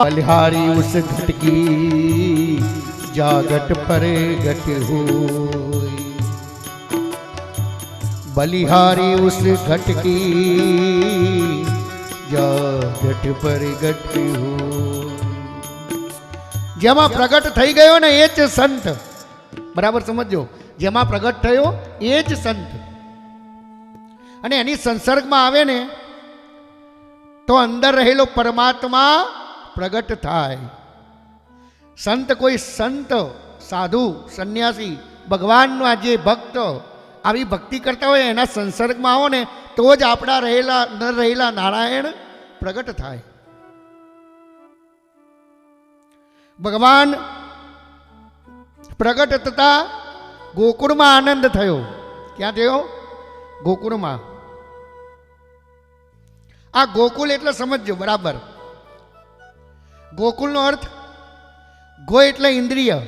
बलिहारी उस घट की जागट परे गट होई बलिहारी उस घट की જાગટ પર ગટ હોય જેમાં પ્રગટ થઈ ગયો ને એ જ સંત બરાબર સમજો જેમાં પ્રગટ થયો એ જ સંત અને એની સંસર્ગમાં આવે ને તો અંદર રહેલો પરમાત્મા પ્રગટ થાય. સંત કોઈ સંત, સાધુ, સંન્યાસી, ભગવાનના જે ભક્ત આવી ભક્તિ કરતા હોય એના સંસર્ગમાં આવો ને, તો જ આપણા રહેલા, ન રહેલા નારાયણ પ્રગટ થાય. ભગવાન પ્રગટ થતા ગોકુળમાં આનંદ થયો. ક્યાં થયો? ગોકુળમાં. આ ગોકુળ એટલે સમજજો, બરાબર. ગોકુળનો અર્થ ગો એટલે ઇન્દ્રિય.